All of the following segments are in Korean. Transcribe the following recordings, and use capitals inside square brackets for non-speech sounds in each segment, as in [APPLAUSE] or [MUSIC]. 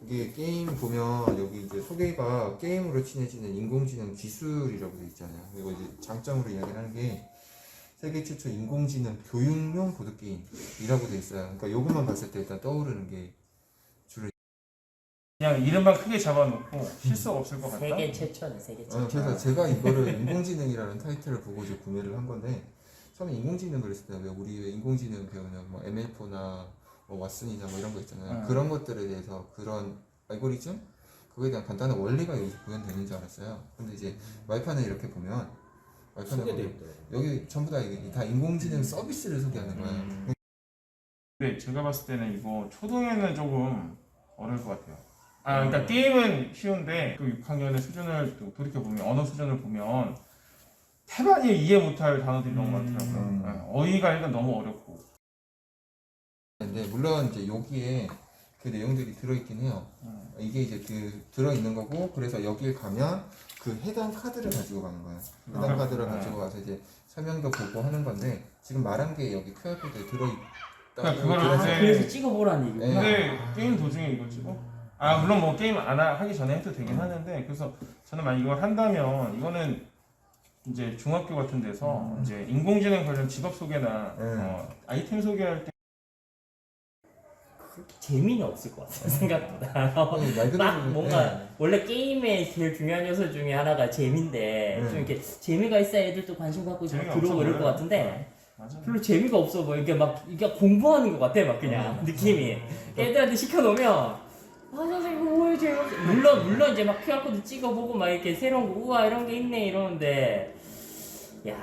이게 게임 보면 여기 이제 소개가 게임으로 친해지는 인공지능 기술이라고 돼 있잖아요. 그리고 이제 장점으로 이야기를 하는 게 세계 최초 인공지능 교육용 보드 게임이라고 돼 있어요. 그러니까 요것만 봤을 때 일단 떠오르는 게 주로 그냥 이름만 크게 잡아놓고 실수가 없을 것 같다. 세계 최초는 세계 최초. 어, 그래서 제가 이거를 [LAUGHS] 인공지능이라는 타이틀을 보고 이제 구매를 한 건데 처음에 인공지능 그랬을 때 왜 우리 왜 인공지능 배우는 뭐 ML4나 뭐 왓슨이나 뭐 이런 거 있잖아요. 음. 그런 것들에 대해서 그런 알고리즘 그거에 대한 간단한 원리가 여기 구현되는 줄 알았어요. 근데 이제 와이파는 이렇게 보면 소개돼 보면 있더라고요. 여기 전부 다 이게 다 인공지능 서비스를 소개하는 거예요. 음. 근데 제가 봤을 때는 이거 초등에는 조금 어려울 것 같아요. 아, 그러니까 게임은 쉬운데 그 6학년의 수준을 또 돌이켜 보면 언어 수준을 보면 태반이 이해 못할 단어들이 너무 음. 많더라고요. 네, 어휘가 일단 너무 어렵고. 근데 물론 이제 여기에 그 내용들이 들어있긴 해요. 음. 이게 이제 그 들어있는 거고 그래서 여기에 가면 그 해당 카드를 가지고 가는 거예요. 해당 아, 카드를 네. 가지고 가서 이제 설명도 보고 하는 건데 지금 말한 게 여기 QR코드에 들어있다고 그러니까 그거를 이제- 그래서 찍어보라는 얘기구나. 네. 근데 게임 도중에 이거 찍어? 아 물론 뭐 게임 안 하- 하기 전에 해도 되긴 하는데 그래서 저는 만약 이걸 한다면 이거는 이제 중학교 같은 데서 이제 인공지능 관련 직업 소개나 음. 어, 아이템 소개할 때 그렇게 재미는 없을 것 같아 생각보다. 아니, 말 그대로 막 뭔가 네. 원래 게임의 제일 중요한 요소 중에 하나가 재미인데 음. 좀 이렇게 재미가 있어야 애들도 관심 갖고 좀 재미가 들어오고 없어 이럴 것 보여요. 같은데 맞아. 별로 재미가 없어 보여. 이게 막 이게 공부하는 것 같아 막 그냥 음. 느낌이. 애들한테 시켜놓으면 아 선생님 이거 뭐예요 재미 물론 물론 이제 막 QR 코드 찍어보고 막 이렇게 새로운 거 우와 이런 게 있네 이러는데 야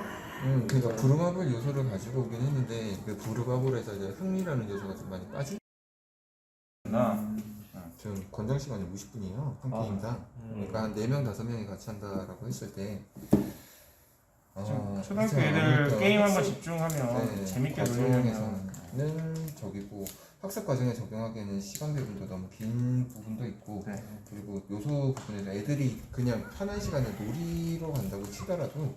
음, 그러니까 부루마블 요소를 가지고 오긴 했는데 그 부루마블에서 이제 흥미라는 요소가 좀 많이 빠지. 나 지금 권장 시간이 50분이에요 한 아. 게임당. 그러니까 한 4명 5명이 같이 한다라고 했을 때. 아, 초등학교 애들 아무것도 게임 한번 학습- 집중하면 네, 재밌게 놀려면 과정에서는 저기고 학습 과정에 적용하기에는 시간 배분도 너무 긴 부분도 있고 네. 그리고 요소 부분에서 애들이 그냥 편한 시간에 놀이로 간다고 치더라도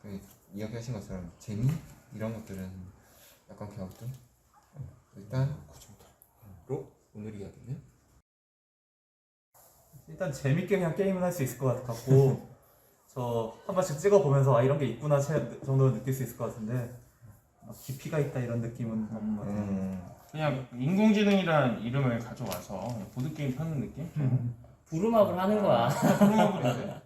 그 이야기하신 것처럼 재미 이런 것들은 약간 갸우뚱 어, 일단 그 오늘 이야기는 일단 재밌게 그냥 게임을 할 수 있을 것 같고 저 한 번씩 찍어 보면서 아 이런 게 있구나 채- 정도로 느낄 수 있을 것 같은데 막 깊이가 있다 이런 느낌은 없는 것 같아요. 음, 그냥 인공지능이란 이름을 가져와서 보드 게임 펴는 느낌? 부루마블 하는 거야. 프로그램인데